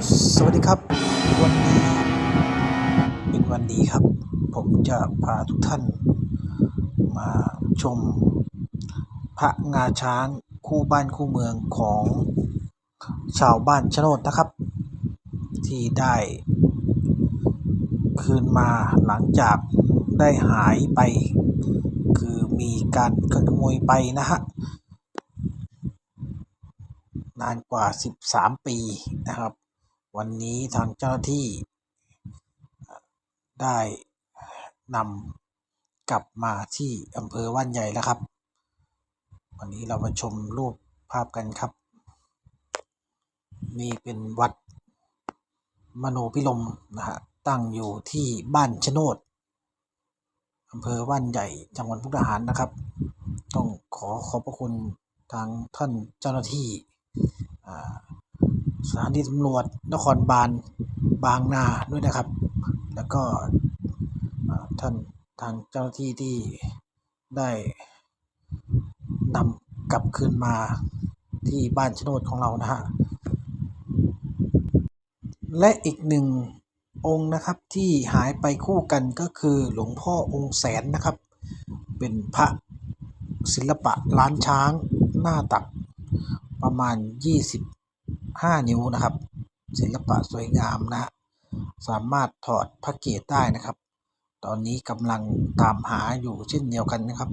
สวัสดีครับ วันนี้เป็นวันดีครับ ผมจะพาทุกท่าน มาชม พระงาช้างคู่บ้านคู่เมืองของชาวบ้านชนดนะครับ ที่ได้คืนมาหลังจากได้หายไป คือมีการขโมยไปนะฮะนานกว่า 13 ปีนะครับ วันนี้ทางเจ้าหน้าที่ได้นำกลับมาที่อำเภอว่านใหญ่แล้วครับ วันนี้เรามาชมรูปภาพกันครับ นี่เป็นวัดมโนพิรมนะฮะตั้งอยู่ที่บ้านชะโนดอำเภอว่านใหญ่จังหวัดมุกดาหารนะครับ ต้องขอขอบพระคุณทางท่านเจ้าหน้าที่อ่า สถานีตำรวจนครบาลบางนาด้วยนะครับ แล้วก็ท่านทางเจ้าหน้าที่ที่ได้นำกลับคืนมาที่บ้านชโนดของเรานะฮะ และอีกหนึ่งองค์นะครับที่หายไปคู่กันก็คือหลวงพ่อองค์แสนนะครับ เป็นพระศิลปะล้านช้างหน้าตักประมาณ 5 นิ้วนะครับ ศิลปะสวยงามนะฮะสามารถถอดพระเกศได้นะครับ ตอนนี้กำลังตามหาอยู่เช่นเดียวกันนะครับ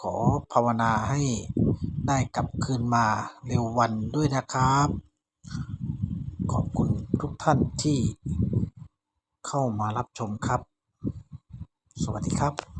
ขอภาวนาให้ได้กลับคืนมาเร็ววันด้วยนะครับ ขอบคุณทุกท่านที่เข้ามารับชมครับ สวัสดีครับ